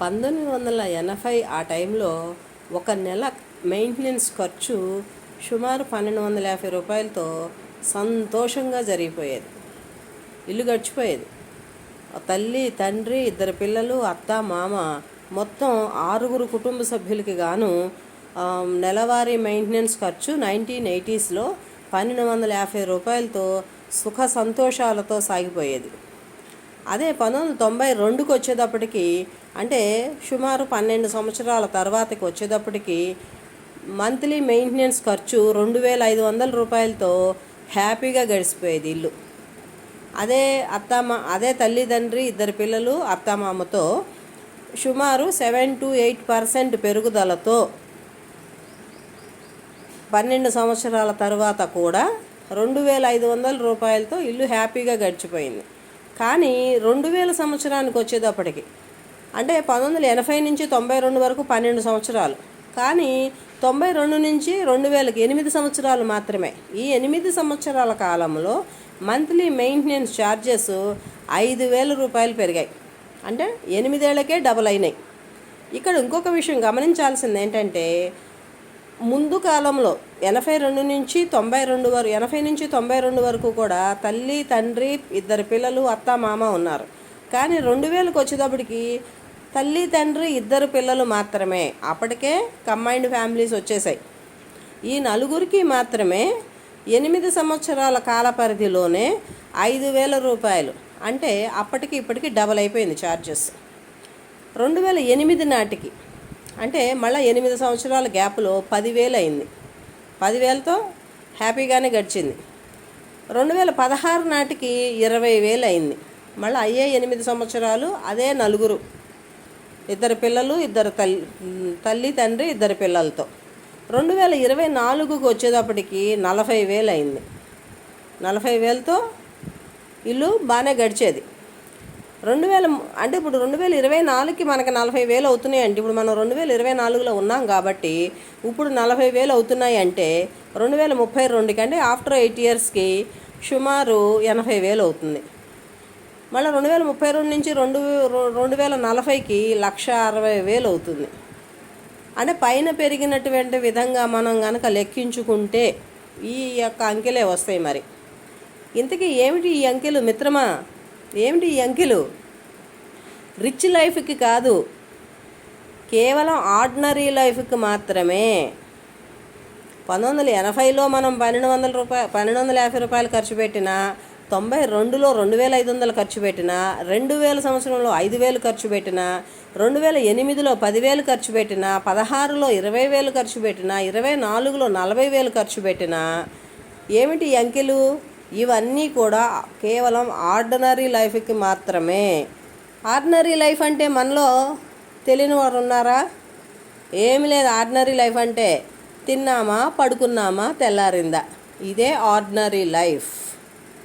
పంతొమ్మిది వందల ఎనభై ఆ టైంలో ఒక నెల మెయింటెనెన్స్ ఖర్చు సుమారు పన్నెండు వందల యాభై రూపాయలతో సంతోషంగా జరిగిపోయేది. ఇల్లు గడిచిపోయేది. తల్లి తండ్రి ఇద్దరు పిల్లలు అత్త మామ మొత్తం ఆరుగురు కుటుంబ సభ్యులకి గాను నెలవారీ మెయింటెనెన్స్ ఖర్చు నైన్టీన్ ఎయిటీస్లో పన్నెండు వందల యాభై రూపాయలతో సుఖ సంతోషాలతో సాగిపోయేది. అదే పంతొమ్మిది వందల తొంభై రెండుకి వచ్చేటప్పటికి అంటే సుమారు పన్నెండు సంవత్సరాల తర్వాతకి వచ్చేటప్పటికి మంత్లీ మెయింటెనెన్స్ ఖర్చు రెండు వేల ఐదు వందల రూపాయలతో హ్యాపీగా గడిచిపోయేది ఇల్లు. అదే అత్తమ్మ అదే తల్లిదండ్రి ఇద్దరు పిల్లలు అత్తమామతో సుమారు సెవెన్ టు ఎయిట్ పర్సెంట్ పెరుగుదలతో పన్నెండు సంవత్సరాల తర్వాత కూడా రెండు వేల ఐదు వందల రూపాయలతో ఇల్లు హ్యాపీగా గడిచిపోయింది. కానీ రెండు వేల సంవత్సరానికి వచ్చేటప్పటికి అంటే పంతొమ్మిది వందల ఎనభై నుంచి తొంభై రెండు వరకు పన్నెండు సంవత్సరాలు. కానీ తొంభై రెండు నుంచి రెండు వేలకి ఎనిమిది సంవత్సరాలు మాత్రమే. ఈ ఎనిమిది సంవత్సరాల కాలంలో మంత్లీ మెయింటెనెన్స్ ఛార్జెస్ ఐదు వేల రూపాయలు పెరిగాయి. అంటే ఎనిమిదేళ్ళకే డబుల్ అయినాయి. ఇక్కడ ఇంకొక విషయం గమనించాల్సింది ఏంటంటే ముందు కాలంలో ఎనభై రెండు నుంచి తొంభై రెండు వరకు ఎనభై నుంచి తొంభై రెండు వరకు కూడా తల్లి తండ్రి ఇద్దరు పిల్లలు అత్త మామ ఉన్నారు. కానీ రెండు వేలకు వచ్చేటప్పటికి తల్లి తండ్రి ఇద్దరు పిల్లలు మాత్రమే. అప్పటికే కంబైన్డ్ ఫ్యామిలీస్ వచ్చేసాయి. ఈ నలుగురికి మాత్రమే ఎనిమిది సంవత్సరాల కాల పరిధిలోనే ఐదు వేల రూపాయలు. అంటే అప్పటికి ఇప్పటికి డబల్ అయిపోయింది ఛార్జెస్ రెండు వేల ఎనిమిది నాటికి అంటే మళ్ళీ ఎనిమిది సంవత్సరాల గ్యాప్లో పదివేలు అయింది. పదివేలతో హ్యాపీగానే గడిచింది. రెండు వేల పదహారు నాటికి ఇరవై వేలు అయింది. మళ్ళీ అయ్యే ఎనిమిది సంవత్సరాలు అదే నలుగురు. ఇద్దరు పిల్లలు ఇద్దరు తల్లి తల్లి తండ్రి ఇద్దరు పిల్లలతో. రెండు వేల ఇరవై నాలుగుకి వచ్చేటప్పటికి నలభై వేలు అయింది. నలభై వేలతో ఇల్లు బాగానే గడిచేది. రెండు వేల అంటే ఇప్పుడు రెండు వేల ఇరవై నాలుగుకి మనకి నలభై వేలు అవుతున్నాయండి. ఇప్పుడు మనం రెండు వేల ఇరవై నాలుగులో ఉన్నాం కాబట్టి ఇప్పుడు నలభై వేలు అవుతున్నాయి అంటే రెండు వేల ముప్పై రెండుకి అంటే ఆఫ్టర్ ఎయిట్ ఇయర్స్కి సుమారు ఎనభై వేలు అవుతుంది. మళ్ళీ రెండు వేల ముప్పై రెండు నుంచి రెండు రెండు వేల నలభైకి లక్ష అరవై వేలు అవుతుంది. అంటే పైన పెరిగినటువంటి విధంగా మనం కనుక లెక్కించుకుంటే ఈ యొక్క అంకెలే వస్తాయి మరి. ఇంతకీ ఏమిటి ఈ అంకెలు మిత్రమా? ఏమిటి ఈ అంకెలు? రిచ్ లైఫ్కి కాదు కేవలం ఆర్డినరీ లైఫ్కి మాత్రమే. పంతొమ్మిది వందల ఎనభైలో మనం పన్నెండు వందల రూపాయలు పన్నెండు వందల యాభై రూపాయలు ఖర్చు పెట్టిన తొంభై రెండులో రెండు వేల ఐదు వందలు ఖర్చు పెట్టిన రెండు వేల సంవత్సరంలో ఐదు వేలు ఖర్చు పెట్టిన రెండు వేల ఎనిమిదిలో పదివేలు ఖర్చు పెట్టిన పదహారులో ఇరవై వేలు ఖర్చు పెట్టిన ఇరవై నాలుగులో నలభై వేలు ఖర్చు పెట్టిన ఏమిటి అంకెలు? ఇవన్నీ కూడా కేవలం ఆర్డినరీ లైఫ్కి మాత్రమే. ఆర్డినరీ లైఫ్ అంటే మనలో తెలియని వారు ఉన్నారా? ఏమి లేదు ఆర్డినరీ లైఫ్ అంటే తిన్నామా పడుకున్నామా తెల్లారిందా. ఇదే ఆర్డినరీ లైఫ్.